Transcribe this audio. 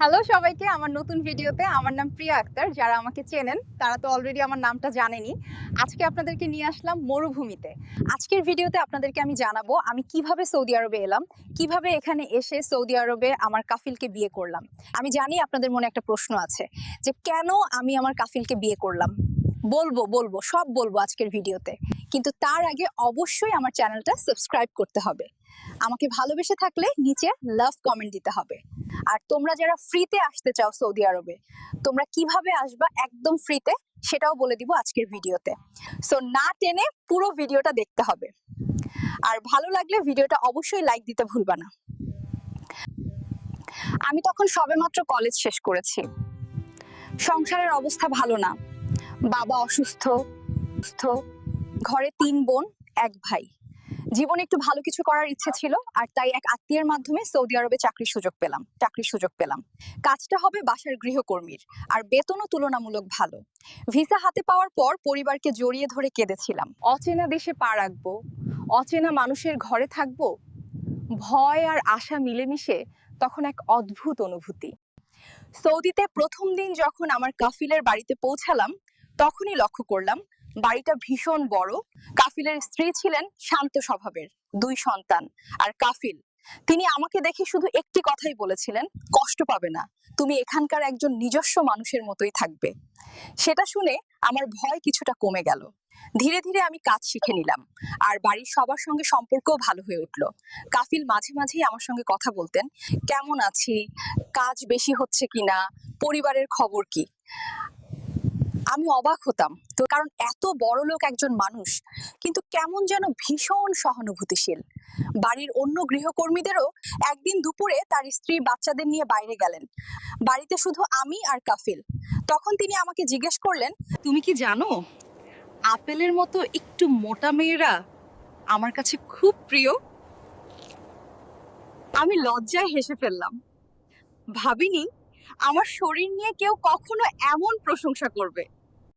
Hello সবাইকে, আমার নতুন ভিডিওতে আমার নাম প্রিয়া আক্তার, যারা আমাকে চেনেন, তারা তো অলরেডি আমার নামটা জানেনি। আজকে আপনাদেরকে নিয়ে আসলাম মরুভূমিতে। আজকের ভিডিওতে আপনাদেরকে আমি জানাব, আমি কীভাবে সৌদি আরবে এলাম, কীভাবে এখানে এসে সৌদি আরবে আমার কাফিলকে বিয়ে করলাম। আমি জানি আপনাদের মনে একটা প্রশ্ন আছে, যে কেন আমি আমার কাফিলকে বিয়ে করলাম? বলব বলব, সব বলব আজকের ভিডিওতে। কিন্তু তার আগে অবশ্যই আমার চ্যানেলটা সাবস্ক্রাইব করতে হবে। আমাকে ভালোবেসে থাকলে নিচে লাভ কমেন্ট দিতে হবে। আর তোমরা যারা ফ্রিতে আসতে চাও সৌদি আরবে, তোমরা কীভাবে আসবা একদম ফ্রিতে সেটাও বলে দিব আজকের ভিডিওতে। সো না টেনে পুরো ভিডিওটা দেখতে হবে। আর ভালো লাগলে ভিডিওটা অবশ্যই লাইক দিতে ভুলবা না। আমি তখন সবেমাত্র কলেজ শেষ করেছি। সংসারের অবস্থা ভালো না। বাবা অসুস্থ সুস্থ ঘরে তিন বোন, এক ভাই। জীবনে একটু ভালো কিছু করার ইচ্ছে ছিল, আর তাই এক আত্মীয়ের মাধ্যমে সৌদি আরবে চাকরির সুযোগ পেলাম, চাকরির সুযোগ পেলাম। কাজটা হবে বাসার গৃহকর্মীর, আর বেতনও তুলনামূলক ভালো। ভিসা হাতে পাওয়ার পর পরিবারকে জড়িয়ে ধরে কেঁদেছিলাম। অচেনা দেশে পা রাখব, অচেনা মানুষের ঘরে থাকব, ভয় আর আশা মিলেমিশে তখন এক অদ্ভুত অনুভূতি। সৌদিতে প্রথম দিন যখন আমার কাফিলের বাড়িতে পৌঁছালাম তখনই লক্ষ্য করলাম, বাড়িটা ভীষণ বড়। কাফিলের স্ত্রী ছিলেন শান্ত স্বভাবের, দুই সন্তান। আর কাফিল, তিনি আমাকে দেখে শুধু একটি কথাই বলেছিলেন, কষ্ট পাবে না। তুমি এখানকার একজন নিজস্ব মানুষের মতোই থাকবে। সেটা শুনে আমার ভয় কিছুটা কমে গেল। ধীরে ধীরে আমি কাজ শিখে নিলাম, আর বাড়ির সবার সঙ্গে সম্পর্কও ভালো হয়ে উঠল। কাফিল মাঝে মাঝেই আমার সঙ্গে কথা বলতেন, কেমন আছি? কাজ বেশি হচ্ছে কিনা? পরিবারের খবর কি? আমি অবাক হতাম। তো কারণ এত বড় লোক একজন মানুষ, কিন্তু কেমন যেন ভীষণ সহানুভূতিশীল। বাড়ির অন্য গৃহকর্মীদেরও একদিন দুপুরে তার স্ত্রী বাচ্চাদের নিয়ে বাইরে গেলেন। বাড়িতে শুধু আমি আর কাফিল। তখন তিনি আমাকে জিজ্ঞেস করলেন, তুমি কি জানো, আপেলের মতো একটু মোটা মেয়েরা আমার কাছে খুব প্রিয়? আমি লজ্জায় হেসে ফেললাম। ভাবিনি, আমার শরীর নিয়ে কেউ কখনো এমন প্রশংসা করবে।